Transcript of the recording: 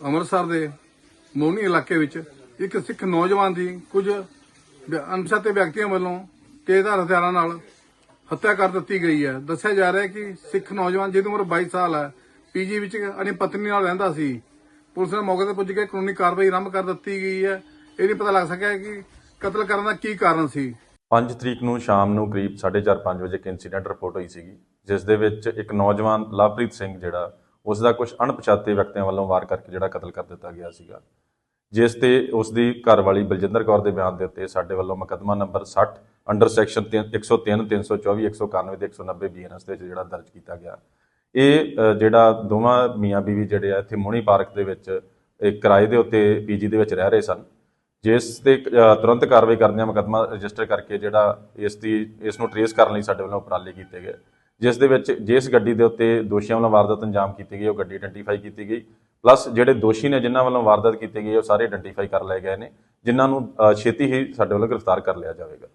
ਅੰਮ੍ਰਿਤਸਰ ਦੇ ਮੋਹਨੀ ਇਲਾਕੇ ਵਿੱਚ ਇੱਕ ਸਿੱਖ ਨੌਜਵਾਨ ਦੀ ਕੁਝ ਅਣਪਛਾਤੇ ਵਿਅਕਤੀਆਂ ਵੱਲੋਂ ਤੇਜ਼ਧਾਰ ਹਥਿਆਰਾਂ ਨਾਲ ਹੱਤਿਆ ਕਰ ਦਿੱਤੀ ਗਈ ਹੈ। ਦੱਸਿਆ ਜਾ ਰਿਹਾ ਹੈ ਕਿ ਸਿੱਖ ਨੌਜਵਾਨ ਜਿਹਦੀ ਉਮਰ 22 ਸਾਲ ਹੈ, ਪੀਜੀ ਵਿੱਚ ਆਪਣੀ ਪਤਨੀ ਨਾਲ ਰਹਿੰਦਾ ਸੀ। ਪੁਲਿਸ ਨੇ ਮੌਕੇ ਤੇ ਪੁੱਜ ਕੇ ਕਾਨੂੰਨੀ ਕਾਰਵਾਈ ਆਰੰਭ ਕਰ ਦਿੱਤੀ ਗਈ ਹੈ। ਇਹ ਨਹੀਂ ਪਤਾ ਲੱਗ ਸਕਿਆ ਕਿ ਕਤਲ ਕਰਨ ਦਾ ਕੀ ਕਾਰਨ ਸੀ। 5 ਤਰੀਕ ਨੂੰ ਸ਼ਾਮ ਨੂੰ ਕਰੀਬ 4:30 5 ਵਜੇ ਇੱਕ ਇਨਸੀਡੈਂਟ ਰਿਪੋਰਟ ਹੋਈ ਸੀਗੀ, ਜਿਸ ਦੇ ਵਿੱਚ ਇੱਕ ਨੌਜਵਾਨ ਲਵਪ੍ਰੀਤ ਸਿੰਘ ਜਿਹੜਾ ਉਸ ਦਾ ਕੁਝ ਅਣਪਛਾਤੇ ਵਿਅਕਤੀਆਂ ਵੱਲੋਂ ਵਾਰ ਕਰਕੇ ਜਿਹੜਾ ਕਤਲ ਕਰ ਦਿੱਤਾ ਗਿਆ ਸੀਗਾ। ਜਿਸ ਤੇ ਉਸ ਦੀ ਘਰਵਾਲੀ ਬਲਜਿੰਦਰ ਕੌਰ ਦੇ ਬਿਆਨ ਦੇ ਉੱਤੇ ਸਾਡੇ ਵੱਲੋਂ ਮੁਕੱਦਮਾ ਨੰਬਰ 60 ਅੰਡਰ ਸੈਕਸ਼ਨ 103 324 191 ਤੇ 190 ਬੀਐਨਐਸ ਦੇ ਵਿੱਚ ਜਿਹੜਾ ਦਰਜ ਕੀਤਾ ਗਿਆ। ਇਹ ਜਿਹੜਾ ਦੋਵਾਂ ਮੀਆਂ ਬੀਵੀ ਜਿਹੜੇ ਆ ਇੱਥੇ ਮੋਣੀ ਪਾਰਕ ਦੇ ਵਿੱਚ ਇੱਕ ਕਿਰਾਏ ਦੇ ਉੱਤੇ ਪੀਜੀ ਦੇ ਵਿੱਚ ਰਹਿ ਰਹੇ ਸਨ। ਜਿਸ ਤੇ ਤੁਰੰਤ ਕਾਰਵਾਈ ਕਰਦਿਆਂ ਮੁਕੱਦਮਾ ਰਜਿਸਟਰ ਕਰਕੇ ਜਿਹੜਾ ਇਸ ਦੀ, ਇਸ ਨੂੰ ਟਰੇਸ ਕਰਨ ਲਈ ਸਾਡੇ ਵੱਲੋਂ ਉਪਰਾਲੇ ਕੀਤੇ ਗਏ। ਜਿਸ ਦੇ ਵਿੱਚ ਜਿਸ ਗੱਡੀ ਦੇ ਉੱਤੇ ਦੋਸ਼ੀਆਂ ਵੱਲੋਂ ਵਾਰਦਾਤ ਅੰਜਾਮ ਕੀਤੀ ਗਈ, ਉਹ ਗੱਡੀ ਆਇਡੈਂਟੀਫਾਈ ਕੀਤੀ ਗਈ। ਪਲੱਸ ਜਿਹੜੇ ਦੋਸ਼ੀ ਨੇ ਜਿਨ੍ਹਾਂ ਵੱਲੋਂ ਵਾਰਦਾਤ ਕੀਤੀ ਗਈ, ਉਹ ਸਾਰੇ ਆਇਡੈਂਟੀਫਾਈ ਕਰ ਲਏ ਗਏ ਨੇ, ਜਿਨ੍ਹਾਂ ਨੂੰ ਛੇਤੀ ਹੀ ਸਾਡੇ ਵੱਲੋਂ ਗ੍ਰਿਫਤਾਰ ਕਰ ਲਿਆ ਜਾਵੇਗਾ।